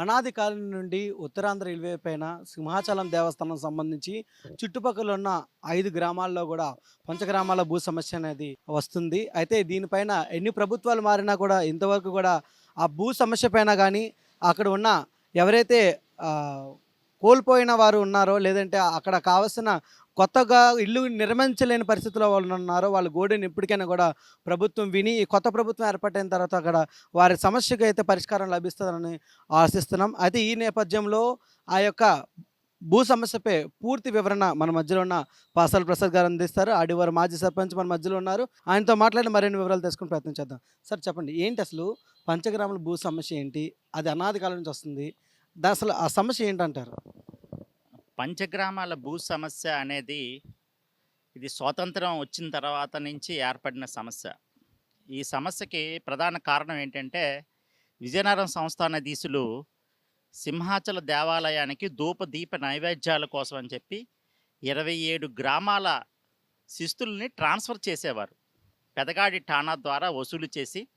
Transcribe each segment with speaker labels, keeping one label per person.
Speaker 1: అనాది కాలం నుండి ఉత్తరాంధ్ర రైల్వే పైన సింహాచలం దేవస్థానం సంబంధించి చుట్టుపక్కల ఉన్న ఐదు గ్రామాల్లో కూడా పంచగ్రామాల భూ సమస్య అనేది వస్తుంది. అయితే దీనిపైన ఎన్ని ప్రభుత్వాలు మారినా కూడా ఇంతవరకు కూడా ఆ భూ సమస్య పైన కానీ అక్కడ ఉన్న ఎవరైతే కోల్పోయిన వారు ఉన్నారో లేదంటే అక్కడ కావలసిన కొత్తగా ఇల్లు నిర్మించలేని పరిస్థితిలో వాళ్ళు ఉన్నారో. వాళ్ళ గోడని ఇప్పటికైనా కూడా ప్రభుత్వం విని ఈ కొత్త ప్రభుత్వం ఏర్పాటైన తర్వాత అక్కడ వారి సమస్యకు అయితే పరిష్కారం లభిస్తుందని ఆశిస్తున్నాం. అయితే ఈ నేపథ్యంలో ఆ యొక్క భూ సమస్యపై పూర్తి వివరణ మన మధ్యలో ఉన్న పాసాల ప్రసాద్ గారు అందిస్తారు. ఆడివారు మాజీ సర్పంచ్ మన మధ్యలో ఉన్నారు. ఆయనతో మాట్లాడి మరిన్ని వివరాలు తెలుసుకుని ప్రయత్నం చేద్దాం. సార్ చెప్పండి. ఏంటి అసలు పంచగ్రాముల భూ సమస్య ఏంటి? అది అనాది కాలం నుంచి వస్తుంది. అసలు ఆ సమస్య ఏంటంటారు?
Speaker 2: పంచగ్రామాల భూ సమస్య అనేది ఇది స్వాతంత్రం వచ్చిన తర్వాత నుంచి ఏర్పడిన సమస్య. ఈ సమస్యకి ప్రధాన కారణం ఏంటంటే విజయనగరం సంస్థానాధీశులు సింహాచల దేవాలయానికి ధూప దీప నైవేద్యాల కోసం అని చెప్పి ఇరవై ఏడు గ్రామాల శిస్తుల్ని ట్రాన్స్ఫర్ చేసేవారు. పెదగాడి ఠాణా ద్వారా వసూలు చేసి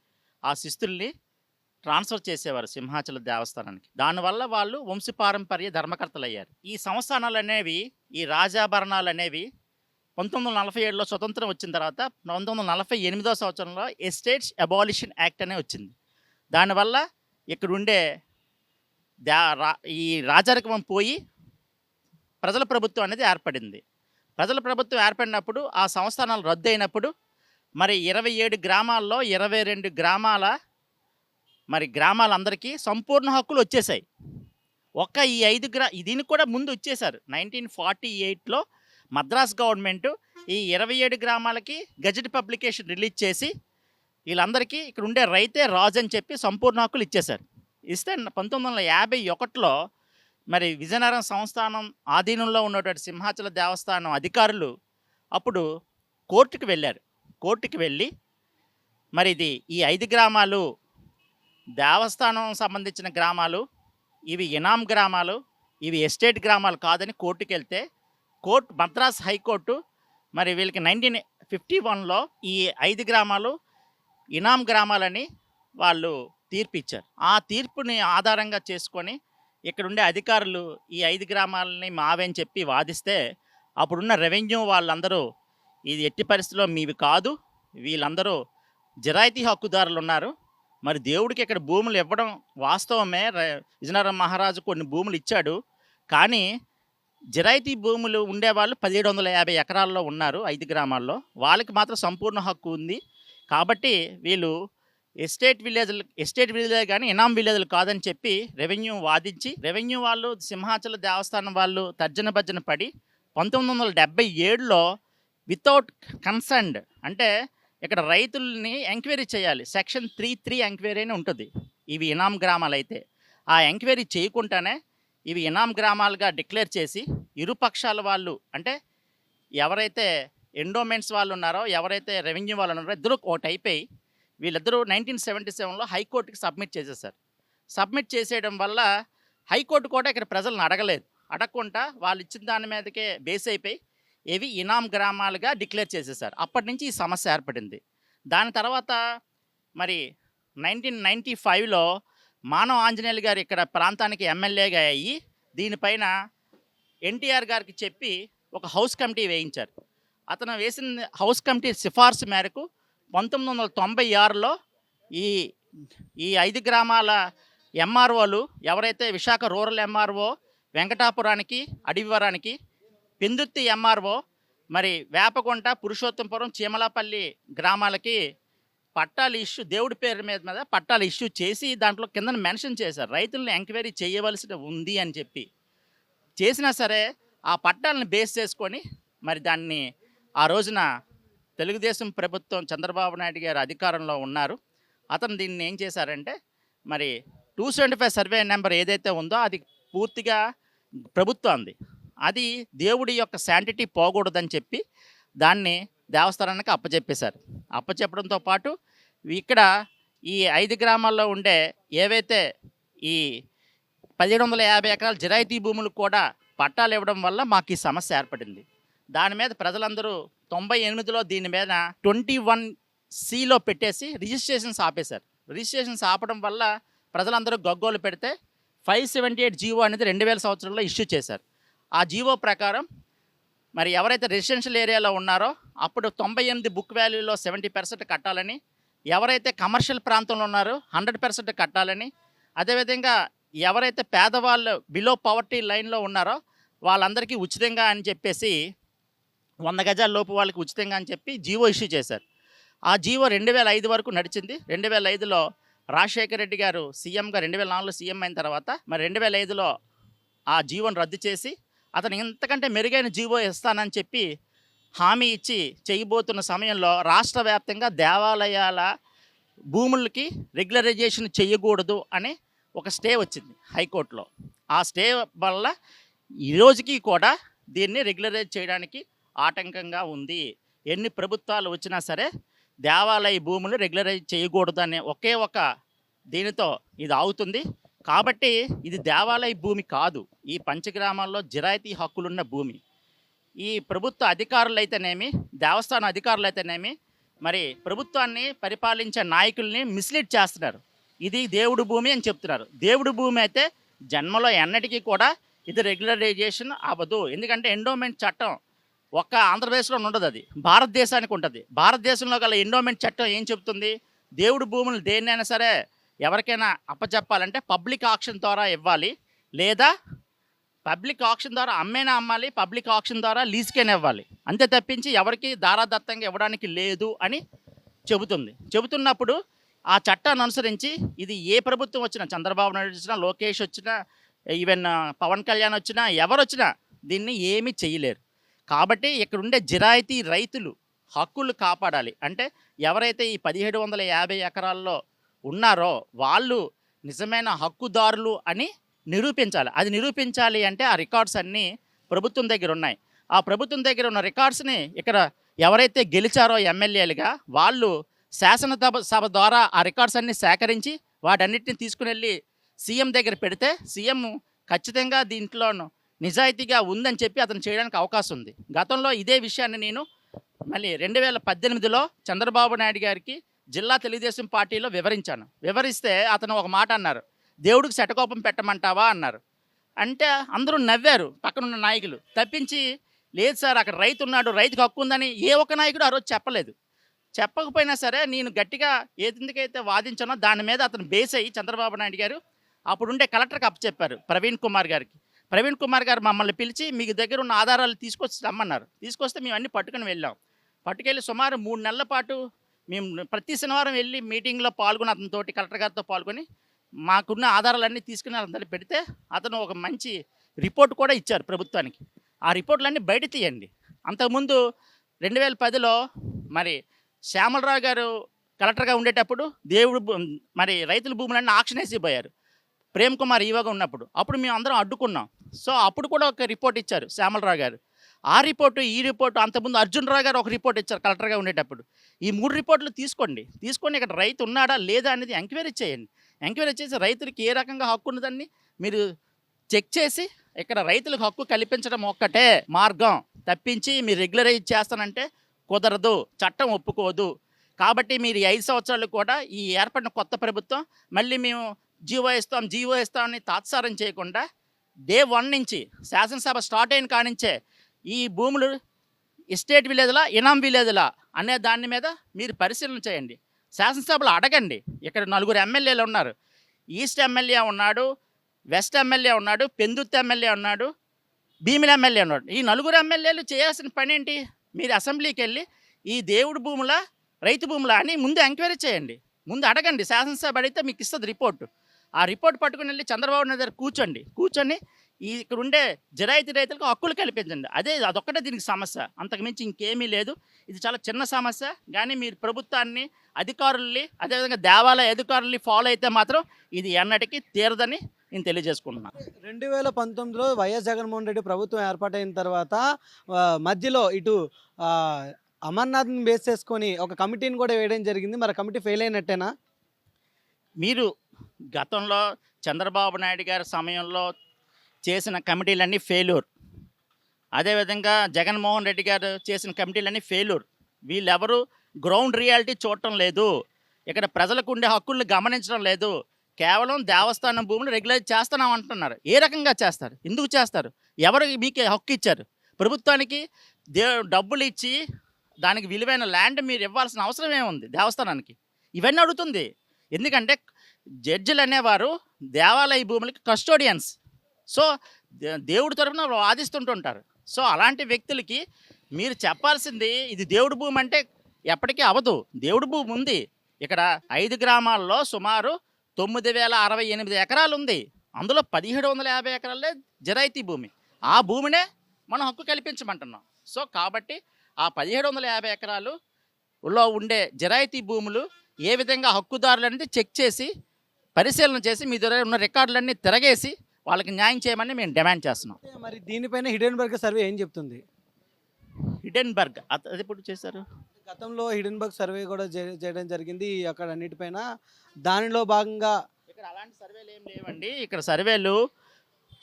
Speaker 2: ఆ శిస్తుల్ని ట్రాన్స్ఫర్ చేసేవారు సింహాచల దేవస్థానానికి. దానివల్ల వాళ్ళు వంశపారంపర్య ధర్మకర్తలు అయ్యారు ఈ సంస్థానాలు అనేవి ఈ రాజాభరణాలు అనేవి పంతొమ్మిది వందల నలభై ఏడులో స్వతంత్రం వచ్చిన తర్వాత పంతొమ్మిది వందల నలభై ఎనిమిదో సంవత్సరంలో ఎస్టేట్స్ అబాలిషన్ యాక్ట్ అనే వచ్చింది. దానివల్ల ఇక్కడ ఉండే దా రా- ఈ రాజరికం పోయి ప్రజల ప్రభుత్వం అనేది ఏర్పడింది. ప్రజల ప్రభుత్వం ఏర్పడినప్పుడు ఆ సంస్థానాలు రద్దు అయినప్పుడు మరి ఇరవై ఏడు గ్రామాల్లో ఇరవై రెండు గ్రామాల మరి గ్రామాలందరికీ సంపూర్ణ హక్కులు వచ్చేసాయి. ఒక్క ఈ ఐదు గ్రా దీనికి కూడా ముందు వచ్చేసారు. నైన్టీన్ ఫార్టీ ఎయిట్లో మద్రాస్ గవర్నమెంట్ ఈ ఇరవై ఏడు గ్రామాలకి గజెట్ పబ్లికేషన్ రిలీజ్ చేసి వీళ్ళందరికీ ఇక్కడ ఉండే రైతే రాజు అని చెప్పి సంపూర్ణ హక్కులు ఇచ్చేశారు. ఇస్తే పంతొమ్మిది వందల యాభై ఒకటిలో మరి విజయనగరం సంస్థానం ఆధీనంలో ఉన్నటువంటి సింహాచల దేవస్థానం అధికారులు అప్పుడు కోర్టుకు వెళ్ళారు. కోర్టుకి వెళ్ళి మరి ఇది ఈ ఐదు గ్రామాలు దేవస్థానం సంబంధించిన గ్రామాలు ఇవి ఇనాం గ్రామాలు ఇవి ఎస్టేట్ గ్రామాలు కాదని కోర్టుకు వెళ్తే కోర్టు మద్రాస్ హైకోర్టు మరి వీళ్ళకి నైన్టీన్ ఫిఫ్టీ వన్లో ఈ ఐదు గ్రామాలు ఇనాం గ్రామాలని వాళ్ళు తీర్పు ఇచ్చారు ఆ తీర్పుని ఆధారంగా చేసుకొని ఇక్కడ ఉండే అధికారులు ఈ ఐదు గ్రామాలని మావే అని చెప్పి వాదిస్తే అప్పుడున్న రెవెన్యూ వాళ్ళందరూ ఇది ఎట్టి పరిస్థితిలో మీవి కాదు వీళ్ళందరూ జిరాయితీ హక్కుదారులు ఉన్నారు మరి దేవుడికి ఇక్కడ భూములు ఇవ్వడం వాస్తవమే. విజయనగరం మహారాజు కొన్ని భూములు ఇచ్చాడు. కానీ జిరాయితీ భూములు ఉండేవాళ్ళు పదిహేడు వందల యాభై ఎకరాల్లో ఉన్నారు ఐదు గ్రామాల్లో. వాళ్ళకి మాత్రం సంపూర్ణ హక్కు ఉంది. కాబట్టి వీళ్ళు ఎస్టేట్ విలేజ్లు ఎస్టేట్ విలేజ్ కానీ ఇనాం విలేజ్లు కాదని చెప్పి రెవెన్యూ వాదించి రెవెన్యూ వాళ్ళు సింహాచల దేవస్థానం వాళ్ళు తర్జన భర్జన పడి పంతొమ్మిది వందల డెబ్బై ఏడులో వితౌట్ కన్సర్న్డ్ అంటే ఇక్కడ రైతుల్ని ఎంక్వైరీ చేయాలి. సెక్షన్ త్రీ త్రీ ఎంక్వైరీ అని ఉంటుంది. ఇవి ఇనాం గ్రామాలు అయితే ఆ ఎంక్వైరీ చేయకుండానే ఇవి ఇనాం గ్రామాలుగా డిక్లేర్ చేసి ఇరుపక్షాల వాళ్ళు అంటే ఎవరైతే ఎండోమెంట్స్ వాళ్ళు ఉన్నారో ఎవరైతే రెవెన్యూ వాళ్ళు ఉన్నారో ఇద్దరు ఒకటి అయిపోయి వీళ్ళిద్దరూ నైన్టీన్ సెవెంటీ సెవెన్లో హైకోర్టుకి సబ్మిట్ చేసేసారు సబ్మిట్ చేసేయడం వల్ల హైకోర్టు కూడా ఇక్కడ ప్రజలను అడగలేదు. అడగకుండా వాళ్ళు ఇచ్చిన దాని మీదకే బేస్ అయిపోయి ఇవి ఇనాం గ్రామాలుగా డిక్లేర్ చేసేసారు అప్పటి నుంచి ఈ సమస్య ఏర్పడింది. దాని తర్వాత మరి నైన్టీన్ నైంటీ ఫైవ్లో మానవ ఆంజనేయులు గారు ఇక్కడ ప్రాంతానికి ఎమ్మెల్యేగా అయ్యి దీనిపైన ఎన్టీఆర్ గారికి చెప్పి ఒక హౌస్ కమిటీ వేయించారు. అతను వేసిన హౌస్ కమిటీ సిఫార్సు మేరకు పంతొమ్మిది వందల తొంభై ఆరులో ఈ ఈ ఐదు గ్రామాల ఎంఆర్ఓలు ఎవరైతే విశాఖ రూరల్ ఎంఆర్ఓ వెంకటాపురానికి అడవివరానికి పెందుర్తి ఎంఆర్ఓ మరి వేపకొంట పురుషోత్తంపురం చీమలాపల్లి గ్రామాలకి పట్టాలు ఇష్యూ దేవుడి పేరు మీద మీద పట్టాలు ఇష్యూ చేసి దాంట్లో కింద మెన్షన్ చేశారు. రైతులను ఎంక్వైరీ చేయవలసి ఉంది అని చెప్పి. చేసినా సరే ఆ పట్టాలను బేస్ చేసుకొని మరి దాన్ని ఆ రోజున తెలుగుదేశం ప్రభుత్వం చంద్రబాబు నాయుడు గారు అధికారంలో ఉన్నారు. అతను దీన్ని ఏం చేశారంటే మరి two seventy five survey number ఏదైతే ఉందో అది పూర్తిగా ప్రభుత్వంది అది దేవుడి యొక్క శాంటిటీ పోకూడదని చెప్పి దాన్ని దేవస్థానానికి అప్పచెప్పేశారు. అప్పచెప్పడంతో పాటు ఇక్కడ ఈ ఐదు గ్రామాల్లో ఉండే ఏవైతే ఈ పదిహేడు వందల యాభై ఎకరాల జిరాయితీ భూములు కూడా పట్టాలు ఇవ్వడం వల్ల మాకు ఈ సమస్య ఏర్పడింది. దాని మీద ప్రజలందరూ తొంభై ఎనిమిదిలో దీని మీద ట్వంటీ వన్ సిలో పెట్టేసి రిజిస్ట్రేషన్స్ ఆపేశారు. రిజిస్ట్రేషన్స్ ఆపడం వల్ల ప్రజలందరూ గగ్గోలు పెడితే ఫైవ్ సెవెంటీ ఎయిట్ జీవో అనేది రెండు వేల సంవత్సరంలో ఇష్యూ చేశారు. ఆ జీవో ప్రకారం మరి ఎవరైతే రెసిడెన్షియల్ ఏరియాలో ఉన్నారో అప్పుడు తొంభై ఎనిమిది బుక్ వాల్యూలో సెవెంటీ పర్సెంట్ కట్టాలని ఎవరైతే కమర్షియల్ ప్రాంతంలో ఉన్నారో హండ్రెడ్ పర్సెంట్ కట్టాలని అదేవిధంగా ఎవరైతే పేదవాళ్ళు బిలో పవర్టీ లైన్లో ఉన్నారో వాళ్ళందరికీ ఉచితంగా అని చెప్పేసి వంద గజాల లోపు వాళ్ళకి ఉచితంగా అని చెప్పి జీవో ఇష్యూ చేశారు. ఆ జీవో రెండు వేల ఐదు వరకు నడిచింది. రెండు వేల ఐదులో రాజశేఖర రెడ్డి గారు సీఎంగా రెండు వేల నాలుగులో సీఎం అయిన తర్వాత మరి రెండు వేల ఐదులో ఆ జీవోను రద్దు చేసి అతను ఇంతకంటే మెరుగైన జీవో ఇస్తానని చెప్పి హామీ ఇచ్చి చేయబోతున్న సమయంలో రాష్ట్ర వ్యాప్తంగా దేవాలయాల భూములకి రెగ్యులరైజేషన్ చేయకూడదు అని ఒక స్టే వచ్చింది హైకోర్టులో. ఆ స్టే వల్ల ఈ రోజుకి కూడా దీన్ని రెగ్యులరైజ్ చేయడానికి ఆటంకంగా ఉంది. ఎన్ని ప్రభుత్వాలు వచ్చినా సరే దేవాలయ భూములు రెగ్యులరైజ్ చేయకూడదు అనే ఒకే ఒక దీనితో ఇది ఆగుతుంది. కాబట్టి ఇది దేవాలయ భూమి కాదు. ఈ పంచగ్రామాల్లో జిరాయితీ హక్కులున్న భూమి. ఈ ప్రభుత్వ అధికారులు అయితేనేమి దేవస్థాన అధికారులు అయితేనేమి మరి ప్రభుత్వాన్ని పరిపాలించే నాయకుల్ని మిస్లీడ్ చేస్తున్నారు. ఇది దేవుడు భూమి అని చెప్తున్నారు. దేవుడు భూమి అయితే జన్మలో ఎన్నటికీ కూడా ఇది రెగ్యులరైజేషన్ అవ్వదు. ఎందుకంటే ఎండోమెంట్ చట్టం ఒక్క ఆంధ్రప్రదేశ్లో ఉండదు అది. భారతదేశానికి ఉంటుంది. భారతదేశంలో గల ఎండోమెంట్ చట్టం ఏం చెప్తుంది? దేవుడు భూములు దేన్నైనా సరే ఎవరికైనా అప్పచెప్పాలంటే పబ్లిక్ ఆక్షన్ ద్వారా ఇవ్వాలి. లేదా పబ్లిక్ ఆక్షన్ ద్వారా అమ్మేనా అమ్మాలి పబ్లిక్ ఆక్షన్ ద్వారా లీజ్కైనా ఇవ్వాలి. అంతే తప్పించి ఎవరికి దారాదత్తంగా ఇవ్వడానికి లేదు అని చెబుతుంది. చెబుతున్నప్పుడు ఆ చట్టాన్ని అనుసరించి ఇది ఏ ప్రభుత్వం వచ్చినా చంద్రబాబు నాయుడు వచ్చినా లోకేష్ వచ్చినా ఈవెన్ పవన్ కళ్యాణ్ వచ్చినా ఎవరు వచ్చినా దీన్ని ఏమీ చేయలేరు. కాబట్టి ఇక్కడ ఉండే జిరాయితీ రైతులు హక్కులు కాపాడాలి. అంటే ఎవరైతే ఈ పదిహేడు వందల యాభై ఎకరాల్లో ఉన్నారో వాళ్ళు నిజమైన హక్కుదారులు అని నిరూపించాలి. అది నిరూపించాలి అంటే ఆ రికార్డ్స్ అన్నీ ప్రభుత్వం దగ్గర ఉన్నాయి. ఆ ప్రభుత్వం దగ్గర ఉన్న రికార్డ్స్ని ఇక్కడ ఎవరైతే గెలిచారో ఎమ్మెల్యేలుగా వాళ్ళు శాసనసభ సభ ద్వారా ఆ రికార్డ్స్ అన్ని సేకరించి వాటన్నిటిని తీసుకుని వెళ్ళి సీఎం దగ్గర పెడితే సీఎం ఖచ్చితంగా దీంట్లో నిజాయితీగా ఉందని చెప్పి అతను చేయడానికి అవకాశం ఉంది. గతంలో ఇదే విషయాన్ని నేను మళ్ళీ రెండు వేల పద్దెనిమిదిలో చంద్రబాబు నాయుడు గారికి జిల్లా తెలుగుదేశం పార్టీలో వివరించాను. వివరిస్తే అతను ఒక మాట అన్నారు. దేవుడికి శటకోపం పెట్టమంటావా? అన్నారు. అంటే అందరూ నవ్వారు పక్కనున్న నాయకులు. తప్పించి లేదు సార్ అక్కడ రైతు ఉన్నాడు రైతుకు హక్కు ఉందని ఏ ఒక్క నాయకుడు ఆ రోజు చెప్పలేదు. చెప్పకపోయినా సరే నేను గట్టిగా ఏదెందుకైతే వాదించానో దాని మీద అతను బేస్ అయ్యి చంద్రబాబు నాయుడు గారు అప్పుడుండే కలెక్టర్కి అప్పచెప్పారు ప్రవీణ్ కుమార్ గారికి. ప్రవీణ్ కుమార్ గారు మమ్మల్ని పిలిచి మీకు దగ్గర ఉన్న ఆధారాలు తీసుకొచ్చి రమ్మన్నారు. తీసుకొస్తే మేము అన్ని పట్టుకుని వెళ్ళాం. పట్టుకెళ్ళి సుమారు మూడు నెలల పాటు మేము ప్రతి శనివారం వెళ్ళి మీటింగ్లో పాల్గొని అతనితోటి కలెక్టర్ గారితో పాల్గొని మాకున్న ఆధారాలన్నీ తీసుకుని అతను పెడితే అతను ఒక మంచి రిపోర్ట్ కూడా ఇచ్చారు ప్రభుత్వానికి. ఆ రిపోర్ట్లన్నీ బయట తీయండి. అంతకుముందు రెండు వేల పదిలో మరి శ్యామలరావు గారు కలెక్టర్గా ఉండేటప్పుడు దేవుడు మరి రైతుల భూములన్నీ ఆక్షన్ వేసిపోయారు. ప్రేమ్ కుమార్ ఈవోగా ఉన్నప్పుడు. అప్పుడు మేము అందరం అడ్డుకున్నాం. సో అప్పుడు కూడా ఒక రిపోర్ట్ ఇచ్చారు శ్యామలరావు గారు. ఆ రిపోర్టు ఈ రిపోర్టు అంతకుముందు అర్జున్ రావు గారు ఒక రిపోర్ట్ ఇచ్చారు కలెక్టర్గా ఉండేటప్పుడు. ఈ మూడు రిపోర్ట్లు తీసుకోండి. తీసుకొని ఇక్కడ రైతు ఉన్నాడా లేదా అనేది ఎంక్వైరీ చేయండి. ఎంక్వైరీ చేసి రైతులకి ఏ రకంగా హక్కు ఉన్నదాన్ని మీరు చెక్ చేసి ఇక్కడ రైతులకు హక్కు కల్పించడం ఒక్కటే మార్గం. తప్పించి మీరు రెగ్యులరైజ్ చేస్తానంటే కుదరదు చట్టం ఒప్పుకోదు. కాబట్టి మీరు ఐదు సంవత్సరాలు కూడా ఈ ఏర్పడిన కొత్త ప్రభుత్వం మళ్ళీ మేము జీవో ఇస్తాం జీవో ఇస్తాం అని తాత్సారం చేయకుండా డే వన్ నుంచి శాసనసభ స్టార్ట్ అయిన కానించే ఈ భూములు ఎస్టేట్ విలేజ్లా ఇనాం విలేజ్లా అనే దాని మీద మీరు పరిశీలన చేయండి. శాసనసభలో అడగండి. ఇక్కడ నలుగురు ఎమ్మెల్యేలు ఉన్నారు. ఈస్ట్ ఎమ్మెల్యే ఉన్నాడు వెస్ట్ ఎమ్మెల్యే ఉన్నాడు పెందుత్ ఎమ్మెల్యే ఉన్నాడు భీమిల ఎమ్మెల్యే ఉన్నాడు. ఈ నలుగురు ఎమ్మెల్యేలు చేయాల్సిన పని ఏంటి మీరు అసెంబ్లీకి వెళ్ళి ఈ దేవుడి భూముల రైతు భూముల అని ముందు ఎంక్వైరీ చేయండి. ముందు అడగండి. శాసనసభ అడిగితే మీకు ఇస్తుంది రిపోర్టు. ఆ రిపోర్ట్ పట్టుకుని వెళ్ళి చంద్రబాబు నాయుడు దగ్గర కూర్చోండి. కూర్చొని ఈ ఇక్కడ ఉండే జిరాయితీ రైతులకు హక్కులు కల్పించండి. అదే అదొక్కటే దీనికి సమస్య. అంతకుమించి ఇంకేమీ లేదు. ఇది చాలా చిన్న సమస్య. కానీ మీరు ప్రభుత్వాన్ని అధికారుల్ని అదేవిధంగా దేవాలయ అధికారుల్ని ఫాలో అయితే మాత్రం ఇది ఎన్నటికీ తీరదని నేను తెలియజేసుకుంటున్నాను
Speaker 1: రెండు వేల పంతొమ్మిదిలో వైఎస్ జగన్మోహన్ రెడ్డి ప్రభుత్వం ఏర్పాటైన తర్వాత మధ్యలో ఇటు అమర్నాథ్ని బేస్ చేసుకొని ఒక కమిటీని కూడా వేయడం జరిగింది. మరి కమిటీ ఫెయిల్ అయినట్టేనా?
Speaker 2: మీరు గతంలో చంద్రబాబు నాయుడు గారి సమయంలో చేసిన కమిటీలన్నీ ఫెయిల్యూర్ అదేవిధంగా జగన్మోహన్ రెడ్డి గారు చేసిన కమిటీలన్నీ ఫెయిల్యూర్ వీళ్ళెవరు గ్రౌండ్ రియాలిటీ చూడటం లేదు. ఇక్కడ ప్రజలకు ఉండే హక్కుల్ని గమనించడం లేదు. కేవలం దేవస్థానం భూములు రెగ్యులైజ్ చేస్తున్నాం అంటున్నారు. ఏ రకంగా చేస్తారు? ఎందుకు చేస్తారు? ఎవరు మీకు హక్కు ఇచ్చారు? ప్రభుత్వానికి దే డబ్బులు ఇచ్చి దానికి విలువైన ల్యాండ్ మీరు ఇవ్వాల్సిన అవసరం ఏముంది దేవస్థానానికి? ఇవన్నీ అడుగుతుంది. ఎందుకంటే జడ్జిలు అనేవారు దేవాలయ భూములకి కస్టోడియన్స్ సో దేవుడి తరఫున వాదిస్తుంటుంటారు. సో అలాంటి వ్యక్తులకి మీరు చెప్పాల్సింది ఇది దేవుడి భూమి అంటే ఎప్పటికీ అవదు దేవుడి భూమి ఉంది. ఇక్కడ ఐదు గ్రామాల్లో సుమారు తొమ్మిది వేల అరవై ఎనిమిది ఎకరాలు ఉంది. అందులో పదిహేడు వందల యాభై ఎకరాలే జరాయితీ భూమి. ఆ భూమినే మనం హక్కు కల్పించమంటున్నాం. సో కాబట్టి ఆ పదిహేడు వందల యాభై ఎకరాలు లో ఉండే జరాయితీ భూములు ఏ విధంగా హక్కుదారులు అనేది చెక్ చేసి పరిశీలన చేసి మీ దగ్గర ఉన్న రికార్డులన్నీ తిరగేసి వాళ్ళకి న్యాయం చేయమని మేము డిమాండ్ చేస్తున్నాం.
Speaker 1: మరి దీనిపైన హిడెన్బర్గ్ సర్వే ఏం చెప్తుంది?
Speaker 2: హిడెన్బర్గ్ అత- అది ఎప్పుడు చేశారు?
Speaker 1: గతంలో హిడెన్బర్గ్ సర్వే కూడా చేయడం జరిగింది అక్కడ అన్నిటిపైన. దానిలో భాగంగా
Speaker 2: ఇక్కడ అలాంటి సర్వేలు ఏం లేవండి. ఇక్కడ సర్వేలు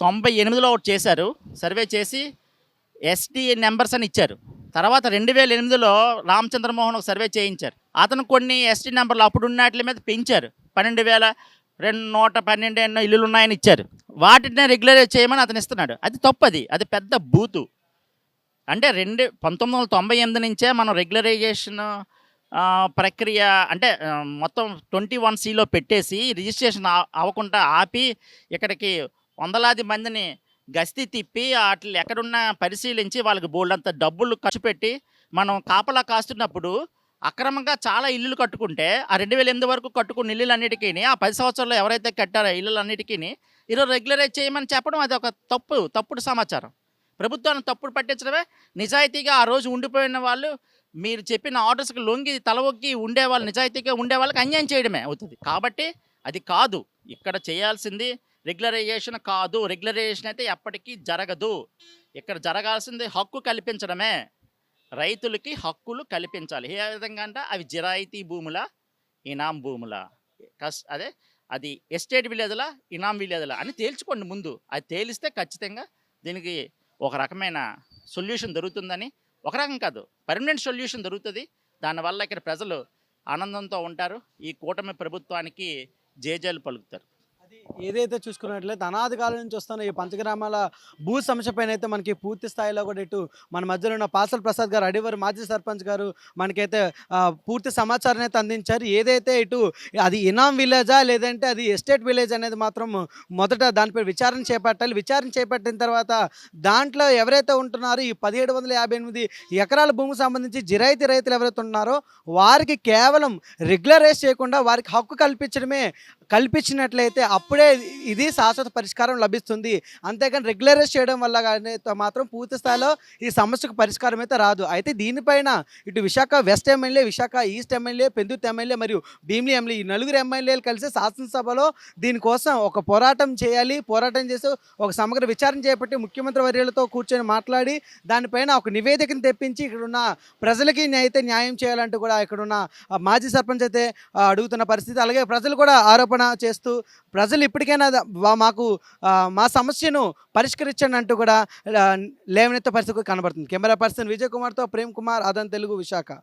Speaker 2: తొంభై ఎనిమిదిలో ఒకటి చేశారు. సర్వే చేసి ఎస్టీ నెంబర్స్ అని ఇచ్చారు. తర్వాత రెండు వేల ఎనిమిదిలో రామచంద్రమోహన్ ఒక సర్వే చేయించారు. అతను కొన్ని ఎస్టీ నెంబర్లు అప్పుడు ఉన్నట్ల మీద పెంచారు. పన్నెండు వేల రెండు నూట పన్నెండు ఎన్నో ఇల్లులు ఉన్నాయని ఇచ్చారు. వాటిని రెగ్యులరైజ్ చేయమని అతను ఇస్తున్నాడు. అది తప్పది. అది పెద్ద బూతు. అంటే రెండు పంతొమ్మిది వందల తొంభై ఎనిమిది నుంచే మనం రెగ్యులరైజేషన్ ప్రక్రియ అంటే మొత్తం ట్వంటీ వన్ సిలో పెట్టేసి రిజిస్ట్రేషన్ అవ్వకుండా ఆపి ఇక్కడికి వందలాది మందిని గస్తీ తిప్పి వాటిని ఎక్కడున్నా పరిశీలించి వాళ్ళకి బోల్డంత డబ్బులు ఖర్చు పెట్టి మనం కాపలా కాస్తున్నప్పుడు అక్రమంగా చాలా ఇల్లులు కట్టుకుంటే ఆ రెండు వేల ఎనిమిది వరకు కట్టుకున్న ఇల్లులన్నిటికీ ఆ పది సంవత్సరాల్లో ఎవరైతే కట్టారో ఇల్లులన్నిటికీ ఈరోజు రెగ్యులరైజ్ చేయమని చెప్పడం అది ఒక తప్పు తప్పుడు సమాచారం. ప్రభుత్వాన్ని తప్పుడు పట్టించడమే. నిజాయితీగా ఆ రోజు ఉండిపోయిన వాళ్ళు మీరు చెప్పిన ఆర్డర్స్కి లొంగి తలవొక్కి ఉండే వాళ్ళు నిజాయితీగా ఉండే వాళ్ళకి అన్యాయం చేయడమే అవుతుంది. కాబట్టి అది కాదు. ఇక్కడ చేయాల్సింది రెగ్యులరైజేషన్ కాదు. రెగ్యులరైజేషన్ అయితే ఎప్పటికీ జరగదు. ఇక్కడ జరగాల్సింది హక్కు కల్పించడమే. రైతులకి హక్కులు కల్పించాలి. ఏ విధంగా అంటే అవి జిరాయితీ భూముల ఇనాం భూముల? కస్ అదే అది ఎస్టేట్ విలేజ్లా ఇనాం విలేజ్లా అని తేల్చుకోండి ముందు. అది తేలిస్తే ఖచ్చితంగా దీనికి ఒక రకమైన సొల్యూషన్ దొరుకుతుందని. ఒక రకం కాదు పర్మనెంట్ సొల్యూషన్ దొరుకుతుంది. దానివల్ల ఇక్కడ ప్రజలు ఆనందంతో ఉంటారు. ఈ కూటమి ప్రభుత్వానికి జేజేలు పలుకుతారు.
Speaker 1: ఏదైతే చూసుకున్నట్లయితే అనాది కాలం నుంచి వస్తున్న ఈ పంచగ్రామాల భూ సమస్య పైన అయితే మనకి పూర్తి స్థాయిలో కూడా ఇటు మన మధ్యలో ఉన్న పాసల్ ప్రసాద్ గారు అడివారు మాజీ సర్పంచ్ గారు మనకైతే పూర్తి సమాచారం అయితే అందించారు. ఏదైతే ఇటు అది ఇనాం విలేజా లేదంటే అది ఎస్టేట్ విలేజ్ అనేది మాత్రం మొదట దానిపై విచారణ చేపట్టాలి. విచారణ చేపట్టిన తర్వాత దాంట్లో ఎవరైతే ఉంటున్నారో ఈ పదిహేడు వందల యాభై ఎనిమిది ఎకరాల భూమికి సంబంధించి జిరాయితీ రైతులు ఎవరైతే ఉన్నారో వారికి కేవలం రెగ్యులరైజ్ చేయకుండా వారికి హక్కు కల్పించడమే కల్పించినట్లయితే అప్పుడే ఇది శాశ్వత పరిష్కారం లభిస్తుంది. అంతేకాని రెగ్యులరైజ్ చేయడం వల్ల కానీ మాత్రం పూర్తి స్థాయిలో ఈ సమస్యకు పరిష్కారం అయితే రాదు. అయితే దీనిపైన ఇటు Visakha west MLA Visakha east MLA Pendurthi MLA మరియు భీమిలి ఎమ్మెల్యే ఈ నలుగురు ఎమ్మెల్యేలు కలిసి శాసనసభలో దీనికోసం ఒక పోరాటం చేయాలి. పోరాటం చేసి ఒక సమగ్ర విచారణ చేపట్టి ముఖ్యమంత్రి వర్యులతో కూర్చొని మాట్లాడి దానిపైన ఒక నివేదికను తెప్పించి ఇక్కడున్న ప్రజలకి అయితే న్యాయం చేయాలంటూ కూడా ఇక్కడున్న మాజీ సర్పంచ్ అయితే అడుగుతున్న పరిస్థితి. అలాగే ప్రజలు కూడా ఆరోపణ చేస్తూ ప్రజలు ప్రజలు ఇప్పటికైనా మాకు మా సమస్యను పరిష్కరించండి అంటూ కూడా లేవనెత్త పరిస్థితి కనబడుతుంది. కెమెరా పర్సన్ విజయ్ కుమార్తో ప్రేమ్ కుమార్ అదన్ తెలుగు విశాఖ.